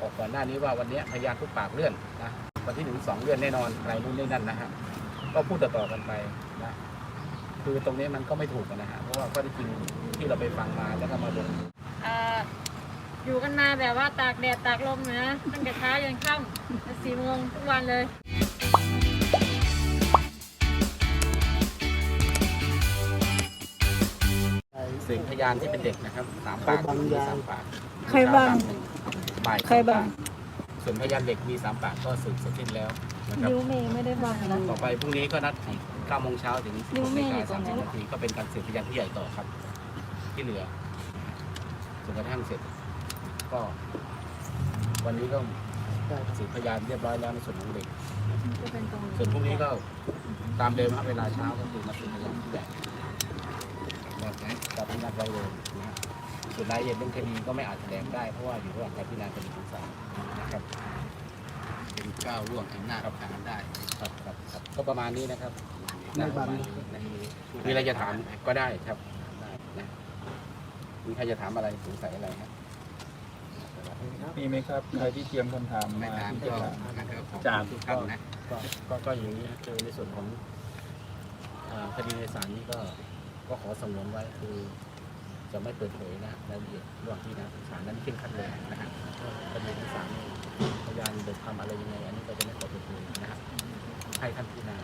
ออกก่อนหน้านี้ว่าวันเนี้ยพยานทุกปากเลื่อนนะวันที่หนึ่งสองเลื่อนแน่นอนอะไรนู่นนี่นั่นนะฮะก็พูดต่อๆกันไปนะคือตรงนี้มันก็ไม่ถูกนะฮะเพราะว่าข้อที่จริงที่เราไปฟังมาแล้วก็มาลงเอ่ออยู่กันมาแบบว่าตากแดดตากลมนะตั้งแต่เช้ายันค่ำสี่โมงทุกวันเลยเสียงพยานที่เป็นเด็กนะครับสามปากมีสามปากใครบ้าง บ่ายใครบ้าง ส่วนพยานเด็กมีสามปากก็สืบเสร็จสิ้นแล้วนะครับ นิ้วเมย์ไม่ได้บังนะ ต่อไปพรุ่งนี้ก็นัดอีก9โมงเช้าถึงนิ้ว16แม่นาฬิอยู่ตรกางนั้น 30นาทีก็เป็นการสืบพยานที่ใหญ่ต่อครับ ที่เหลือจนกระทั่งเสร็จ ก็ วันนี้ก็สืบพยานเรียบร้อยแล้วในส่วนของเด็ก จะเป็นตรงส่วนพรุ่งนี้ก็ตามเดิมครับเวลาเช้าก็คือมาสืบพยานที่ใหญ่แบบนี้ตามที่นัดไว้เลยนะฮะ ส่วนรายละเอียดเรื่องคดีก็ไม่อาจแถลงได้เพราะว่าอยู่ระหว่างการพิจารณาคดีของศาลนะครับเป็นก้าวล่วงอำนาจทางได้ครับครับครับก็ประมาณนี้นะครับไม่บังประมาณนี้นะมีอะไรจะถามก็ได้ครับได้นะมีใครจะถามอะไรสงสัยอะไรครับมีไหมครับใครที่เตรียมคำถามไม่มาถามที่ก็จะถามนะครับขอบจากคุณทุกท่านนะก็ก็ก็อย่างนี้นะคือในส่วนของอ่าคดีในศาลนี้ก็ก็ขอสงวนไว้คือ จะไม่เปิดเผยนะรายละเอียดระหว่างที่นะศาลนั้นเข้มขัดเลยนะฮะคดีในศาลนี่พยานเบิกคำอะไรยังไง อันนี้ก็จะไม่ขอเปิดเผยนะฮะให้ท่านพิจารณา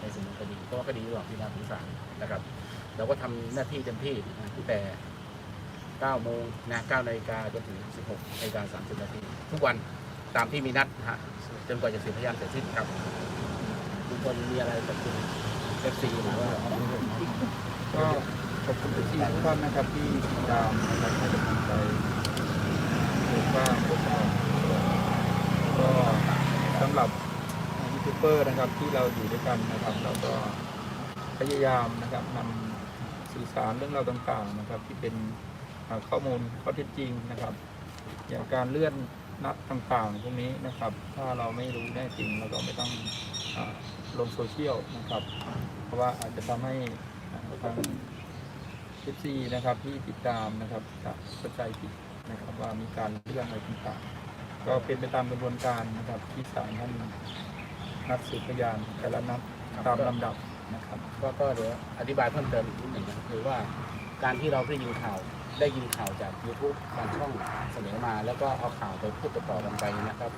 ในส่วนของคดีเพราะว่าคดีระหว่างพิจารณาของศาลนะครับ เราก็ทำหน้าที่เต็มที่นะตั้งแต่ 9 โมงนะ9นาฬิกาจนถึง 16นาฬิกา30 นาที ทุกวันตามที่มีนัดนะฮะจนกว่าจะสืบพยานเสร็จสิ้นครับทุกคนมีอะไรขอบคุณเอฟซีหรือว่าก็ ขอบคุณทุกทีทุกท่านนะครับที่ติดตามนะครับให้กำลังใจถือว่าพวกเราก็สำหรับยูทูบเบอร์นะครับที่เราอยู่ด้วยกันนะครับเราก็พยายามนะครับนำสื่อสารเรื่องราวต่างๆนะครับ ที่เป็นข้อมูลข้อเท็จจริงนะครับอย่างการเลื่อนนัดต่างๆพวกนี้นะครับ ถ้าเราไม่รู้แน่จริงเราก็ไม่ต้องอลงโซเชียลนะครับ เพราะว่าอาจจะทำให้ทาง เอฟซีนะครับที่ติดตามนะครับจะเข้าใจผิดนะครับว่ามีการเลื่อนอะไรต่างๆก็เป็นไปตามกระบวนการนะครับที่ศาลท่านนัดสืบพยานแต่ละนัดตามลำดับนะครับ ก็ก็เดี๋ยวอธิบายเพิ่มเติมอีกนิดหนึ่งนะครับคือว่าการที่เราได้ยินข่าวได้ยินข่าวจาก YouTube บางช่องเสนอมา แล้วก็เอาข่าวไปพูดต่อๆกันไปนะครับ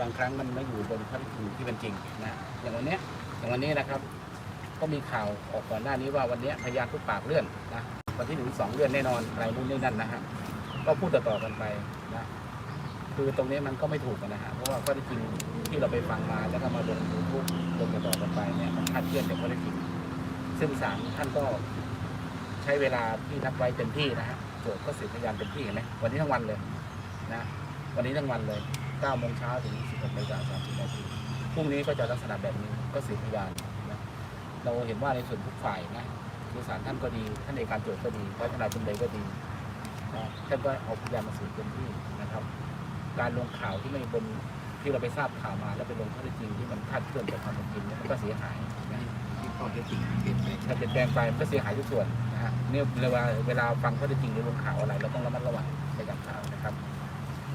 บางครั้งมันไม่อยู่บนข้อเท็จจริงที่เป็นจริงนะอย่างวันเนี้ยอย่างวันนี้นะครับ ก็มีข่าวออกก่อนหน้านี้ว่าวันนี้พยานทุกปากเลื่อนนะวันที่หนึ่งสองเลื่อนแน่นอนอะไรนู่นนี่นั่นนะฮะก็พูดต่อๆกันไปนะคือตรงนี้มันก็ไม่ถูกนะฮะเพราะว่าข้อเท็จจริงที่เราไปฟังมาแล้วก็มาลงยูทูบลงต่อๆกันไปเนี่ยมันคาดเคลื่อนจากข้อเท็จจริงซึ่งศาลท่านก็ใช้เวลาที่นัดไว้เต็มที่นะฮะโจทย์ก็สืบพยานเต็มที่เห็นไหมวันนี้ทั้งวันเลยนะวันนี้ทั้งวันเลย9โมงเช้าถึง16นาฬิกา30นาทีพรุ่งนี้ก็จะลักษณะแบบนี้ก็สืบพยาน เราเห็นว่าในส่วนทุกฝ่ายนะคือศาลท่านก็ดี ท่านในการโจทย์ก็ดีพระทนายจำเลยก็ดีนะท่านก็เอาพยานมาสืบเต็มที่นะครับ การลงข่าวที่ไม่บนที่เราไปทราบข่าวมา แล้วไปลงข้อเท็จจริงที่มันคลาดเคลื่อนจากความเป็นจริงเนี่ยมันก็เสียหายนะที่ข้อเท็จจริงเปลี่ยนแปลงถ้าเปลี่ยนแปลงไปมันก็เสียหายทุกส่วนนะฮะเนี่ยเวลาเวลาฟังข้อเท็จจริงหรือลงข่าวอะไรเราต้องระมัดระวังในการข่าวนะครับ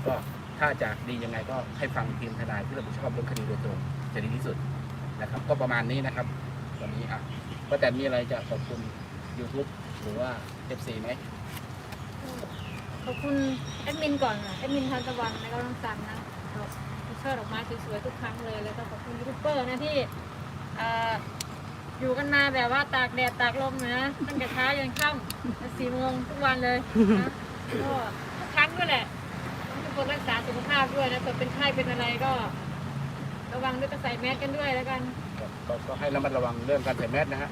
ก็ถ้าจะดียังไงก็ให้ฟังทีมทนายที่รับผิดชอบเรื่องคดีโดยตรงจะดีที่สุดนะครับ ก็ประมาณนี้นะครับ วันนี้อะป้าแตนมีอะไรจะขอบคุณ YouTube หรือว่า FC ไหมขอบคุณแอดมินก่อนนะแอดมินทานตะวันแล้วก็น้องสันนะเราช่อดอกไม้สวยๆทุกครั้งเลยแล้วก็ขอบคุณยูทูบเบอร์นะที่เอ่ออยู่กันมาแบบว่าตากแดดตากลมนะตั้งแต่เช้ายันค่ำสี่โมงทุกวันเลยนะก็ทุกครั้งด้วยแหละทุกคนรักษาสุขภาพด้วยนะเกิดเป็นไข้เป็นอะไรก็ ระวังด้วยก็ใส่แมสกันด้วยแล้วกัน ก็ก็ก็ให้ระมัดระวังเรื่องการใส่แมสนะฮะ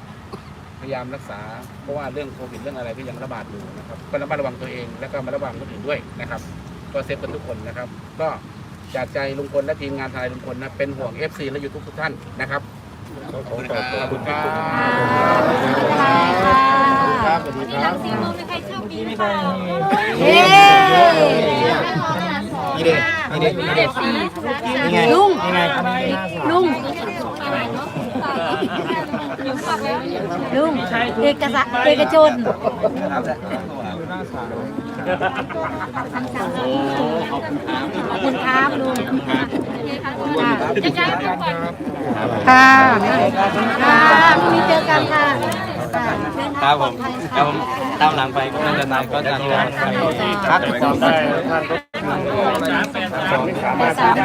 พยายามรักษาเพราะว่าเรื่องโควิดเรื่องอะไรก็ยังระบาดอยู่นะครับก็ระมัดระวังตัวเองแล้วก็มาระวังคนอื่นด้วยนะครับ ก็เซฟกันทุกคนนะครับ ก็จากใจลุงพลและทีมงานทนายลุงพลนะเป็นห่วง FC และยูทูบทุกท่านนะครับขอขอบคุณขอบคุณครับครับสวัสดีวันนี้คหรัลับงสี่โมงมีใครโชคดีหรือเปล่าเย้นี่เด็กนี่เด็กมีเด็กสีนี่ไงลุงนี่ไงลุง ลุง เอกสารเอกชนหน้าศาลเคุณครับลุงโอเคค่ะจะย้ายไปก่อนค่ะค่ะพรุ่งนี้เจอกันค่ะค่ะครับผมครับผมตามหลังไปก็ไม่เป็นไรก็จะครับครับสองได้สามแปดสาม